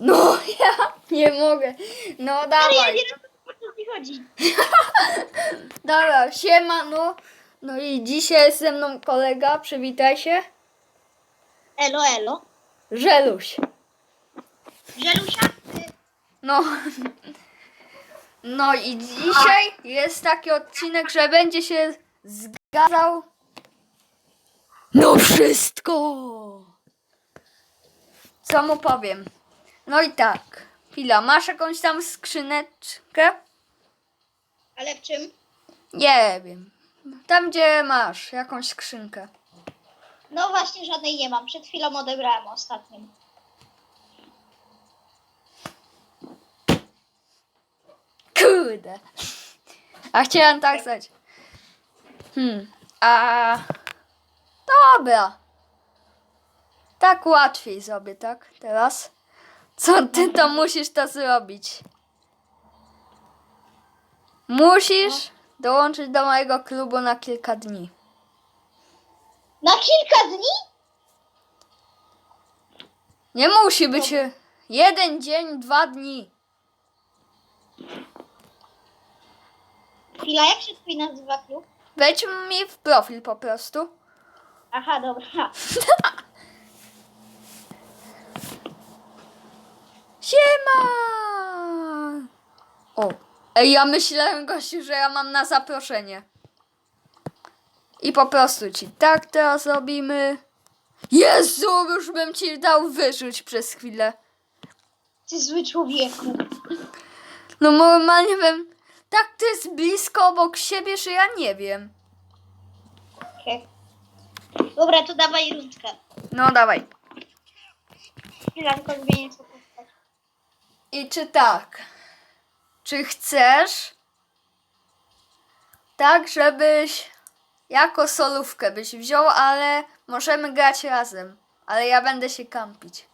No, ja nie mogę. No, Ale ja dawaj. nie rozumiem, o co ci chodzi. Dobra, siema, no. No i dzisiaj jest ze mną kolega, przywitaj się. Elo, elo. Żeluś. Żelusia? No. No i dzisiaj jest taki odcinek, że będzie się zgadzał. No wszystko! Co mu powiem? No i tak. Chwila, masz jakąś tam skrzyneczkę? Ale w czym? Nie wiem. Tam gdzie masz jakąś skrzynkę. No właśnie żadnej nie mam. Przed chwilą odebrałem ostatnią. Kurde. A chciałem tak stać. Hmm. A. Dobra. Tak łatwiej sobie, tak? Teraz. Co ty to musisz to zrobić? Musisz dołączyć do mojego klubu na kilka dni. Na kilka dni? Nie musi być jeden dzień, dwa dni. Chwila, jak się twój nazywa klub? Wejdź mi w profil po prostu. Aha, dobra. Siema! O, ej, ja myślałem, gościu, że ja mam na zaproszenie. I po prostu ci tak teraz robimy. Jezu, już bym ci dał wyrzuć przez chwilę. Ty zły człowieku. No normalnie bym... Tak to jest blisko obok siebie, że ja nie wiem. Okej. Dobra, to dawaj rundkę. No dawaj. Chwila, tylko zmienię. I czy tak? Czy chcesz tak, żebyś jako solówkę byś wziął, ale możemy grać razem. Ale ja będę się kampić.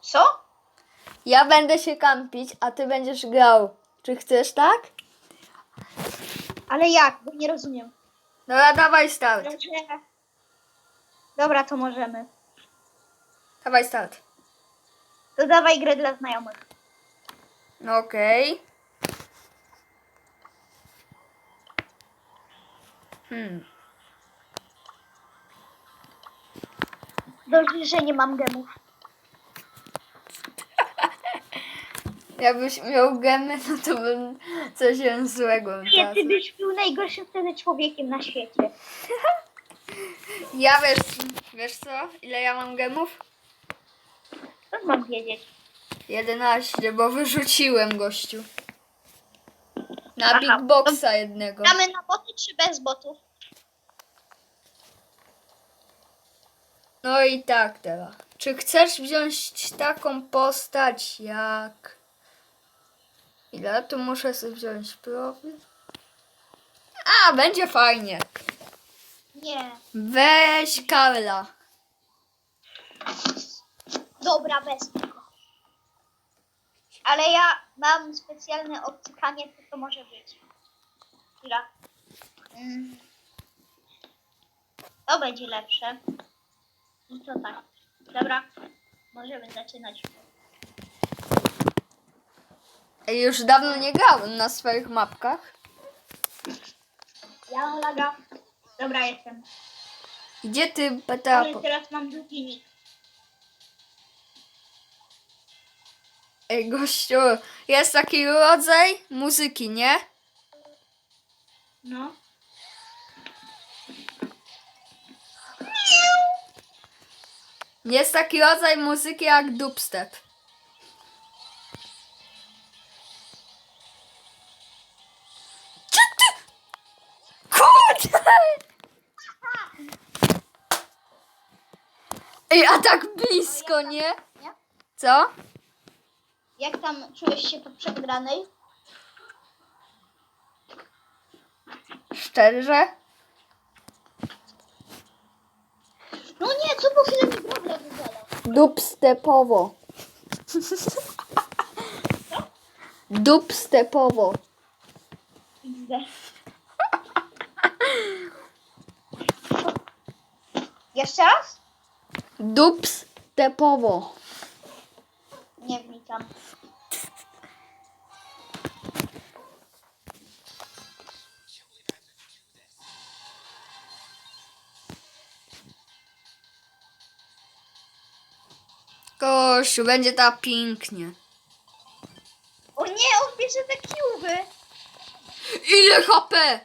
Co? Ja będę się kampić, a ty będziesz grał. Czy chcesz tak? Ale jak? Bo nie rozumiem. Dobra, dawaj start. Dobra, to możemy. Dawaj start. To dawaj grę dla znajomych. No okej. Hmm. Dobrze, że nie mam gemów. Jakbyś miał gemy, no to bym coś złego Nie, ty byś był najgorszym wtedy człowiekiem na świecie. Ja wiesz, wiesz co? Ile ja mam gemów? Co mam wiedzieć? 11, bo wyrzuciłem gościu. Na Aha. Big Boxa jednego. Gramy na boty czy bez botów? No i tak teraz. Czy chcesz wziąć taką postać jak... Ile tu muszę sobie wziąć profil? A, będzie fajnie. Nie. Weź Karla. Dobra, bez tego. Ale ja mam specjalne obcykanie, co to może być. Chwila. Mm. To będzie lepsze. I to tak. Dobra. Możemy zaczynać. Ej, Już dawno nie grałem na swoich mapkach. Ja mam laga. Dobra, jestem. Gdzie ty, Petra? Ale teraz mam drugi nick. Ej, gościu, jest taki rodzaj muzyki, nie? No. Jest taki rodzaj muzyki jak dubstep. Czy ty? Kurde! Ej, a tak blisko, nie? Co? Jak tam czułeś się po przegranej? Szczerze? No nie, co po chwilę mi problem. Dubstepowo. Dubstepowo. Jeszcze raz? Dubstepowo. tam. Kościół, będzie ta pięknie. O nie, on bierze te kiuby. Ile HP?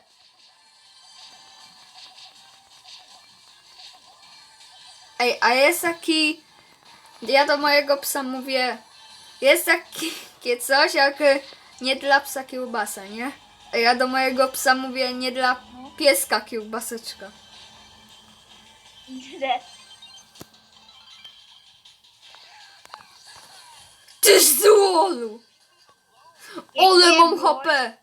Ej, a jest taki... Ja do mojego psa mówię... Jest taki- takie coś jak y, nie dla psa kiełbasa, nie? A ja do mojego psa mówię nie dla pieska kiełbaseczka. Źle. Ty złolu! Ole mam HP!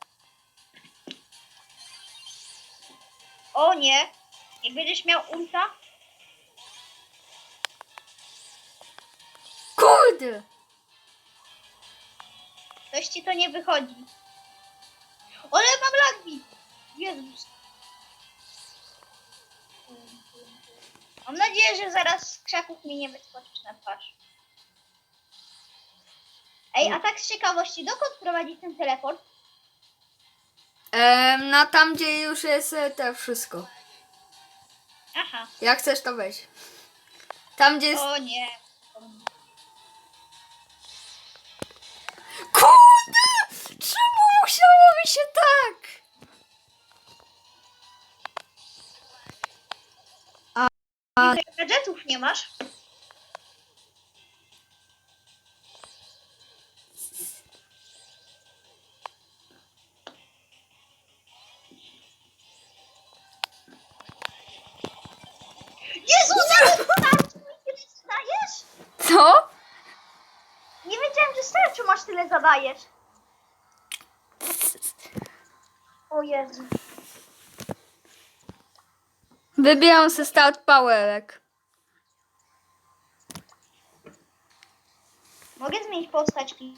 O nie. Jak będziesz miał ulta, Kurde! coś ci to nie wychodzi. Ale mam lagbi. Jezus. Mam nadzieję, że zaraz z krzaków mi nie wyskoczysz na twarz. Ej, a tak z ciekawości, dokąd prowadzi ten teleport? Em, na tam, gdzie już jest e, to wszystko. Aha. Jak chcesz, to weź. Tam, gdzie jest... O nie. Kurde! Czemu musiało mi się tak? A- Tych gadżetów nie masz? Masz tyle zadajesz. O Jezu. Wybieram sobie start powerek. Mogę zmienić postaćki?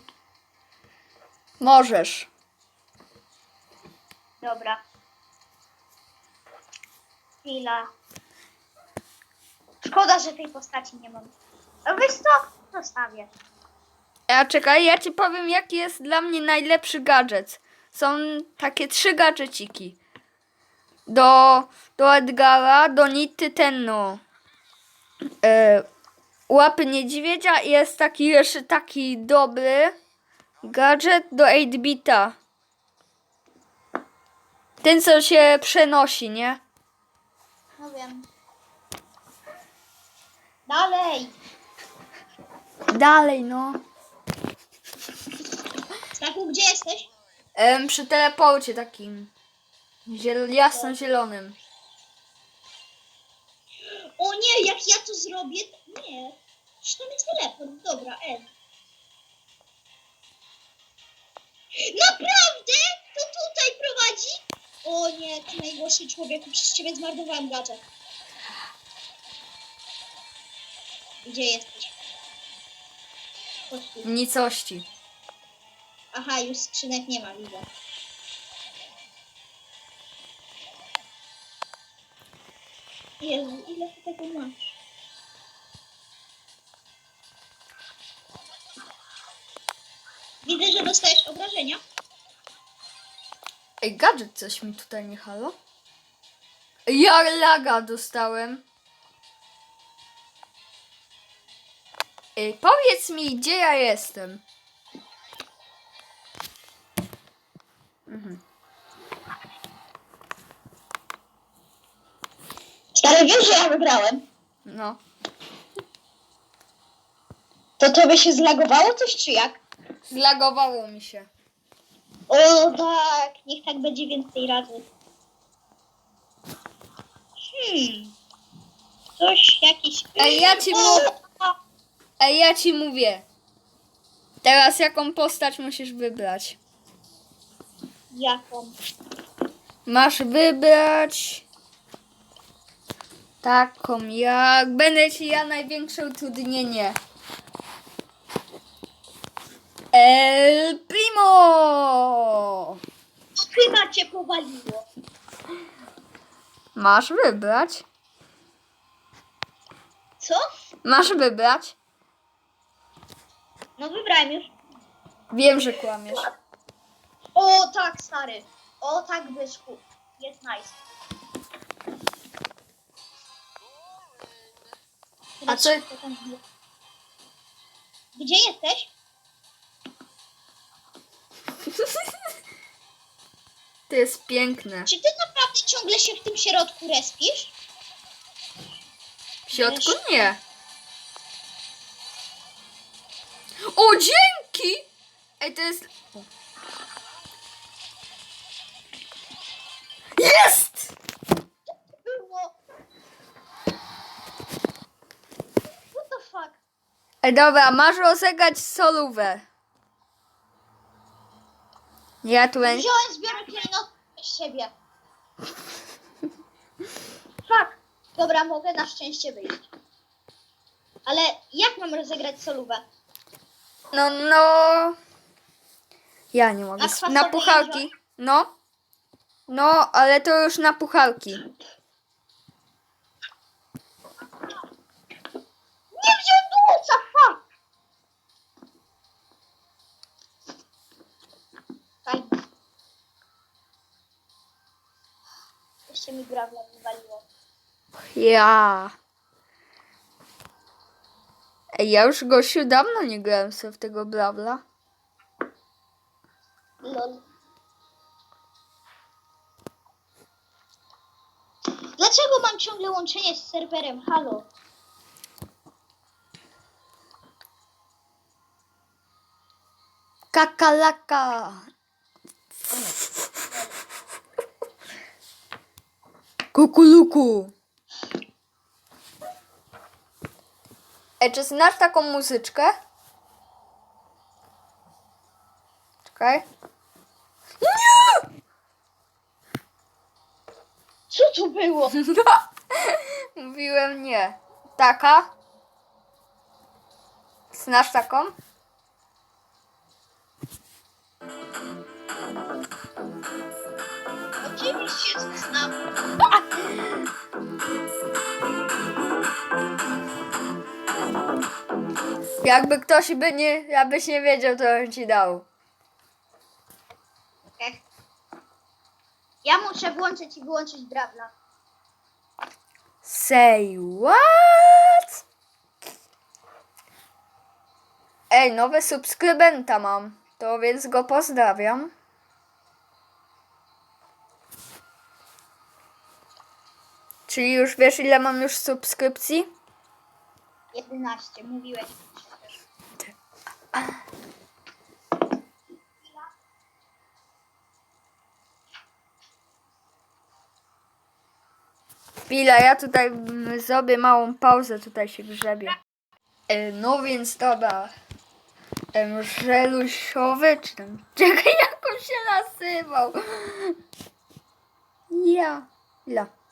Możesz. Dobra. Chwila. Szkoda, że tej postaci nie mam. A wiesz co? Zostawię. A czekaj, ja ci powiem, jaki jest dla mnie najlepszy gadżet. Są takie trzy gadżeciki. Do, do Edgara, do Nity Tenno. E, łapy niedźwiedzia i jest taki jeszcze taki dobry gadżet do 8-bita. Ten, co się przenosi, nie? No wiem. Dalej. Dalej, no. Stachu, gdzie jesteś? Em, przy teleporcie takim. Ziel- jasno-zielonym. O nie, jak ja to zrobię? Nie. Przecież tam jest telefon. Dobra, Ed. Naprawdę? To tutaj prowadzi? O nie, ty najgorszy człowieku, przez ciebie zmarnowałem gadżet. Gdzie jesteś? Chodź tu. Nicości. Aha, już skrzynek nie ma, widzę. Jezu, ile ty tego masz? Widzę, że dostajesz obrażenia. Ej, gadżet coś mi tutaj nie halo? Ja laga dostałem. Ej, powiedz mi, gdzie ja jestem. Wiesz, że ja wygrałem? No. To tobie się zlagowało coś, czy jak? Zlagowało mi się. O tak, niech tak będzie więcej razy. Hmm. Coś, jakiś... Ej, ja ci mówię. Ej, ja ci mówię. Teraz jaką postać musisz wybrać? Jaką? Masz wybrać taką jak będę ci ja największe utrudnienie. El Primo! Chyba cię powaliło. Masz wybrać. Co? Masz wybrać. No wybrałem już. Wiem, że kłamiesz. O tak, stary. O tak, Byszku. Jest nice. A co- Gdzie jesteś? To jest piękne. Czy ty naprawdę ciągle się w tym środku respisz? W środku nie. O, dzięki! Ej, to jest... Jest! Było. What the fuck? Ej, dobra, masz rozegrać solówę. Ja tu będę... Wziąłem zbiorę klejnot z siebie. Fuck. Dobra, mogę na szczęście wyjść. Ale jak mam rozegrać solówę? No, no... Ja nie mogę. Na Na, pucharki. No. No, ale to już na pucharki. Nie wziąłem Jeszcze mi grawla wywaliło. Ja. Ej, ja już gościu dawno nie grałem sobie w tego blabla. Lol. Dlaczego mam ciągle łączenie z serwerem? Halo. Kakalaka. Kukuluku. Ej, czy znasz taką muzyczkę? Czekaj. Nie! Co to było? Mówiłem nie. Taka? Znasz taką? Jakby ktoś by nie, jakbyś nie wiedział, to bym ci dał. Okej. Ja muszę włączyć i wyłączyć drabla. Say what? Ej, nowe subskrybenta mam. To więc go pozdrawiam. Czyli już wiesz ile mam już subskrypcji? 11, mówiłeś. Chwila, ja tutaj zrobię małą pauzę, tutaj się grzebie. E, no więc dobra. Em, Żelusiowy, czy tam... Czekaj, jak on się nazywał? Ja. La.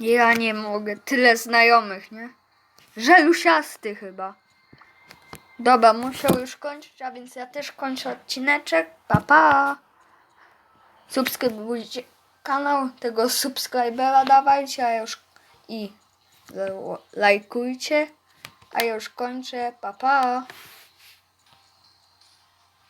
Ja nie mogę. Tyle znajomych, nie? Żelusiasty chyba. Dobra, muszę już kończyć, a więc ja też kończę odcineczek. Pa, pa. Subskrybujcie kanał, tego subskrybera dawajcie, a już i lajkujcie, a już kończę. Pa, pa.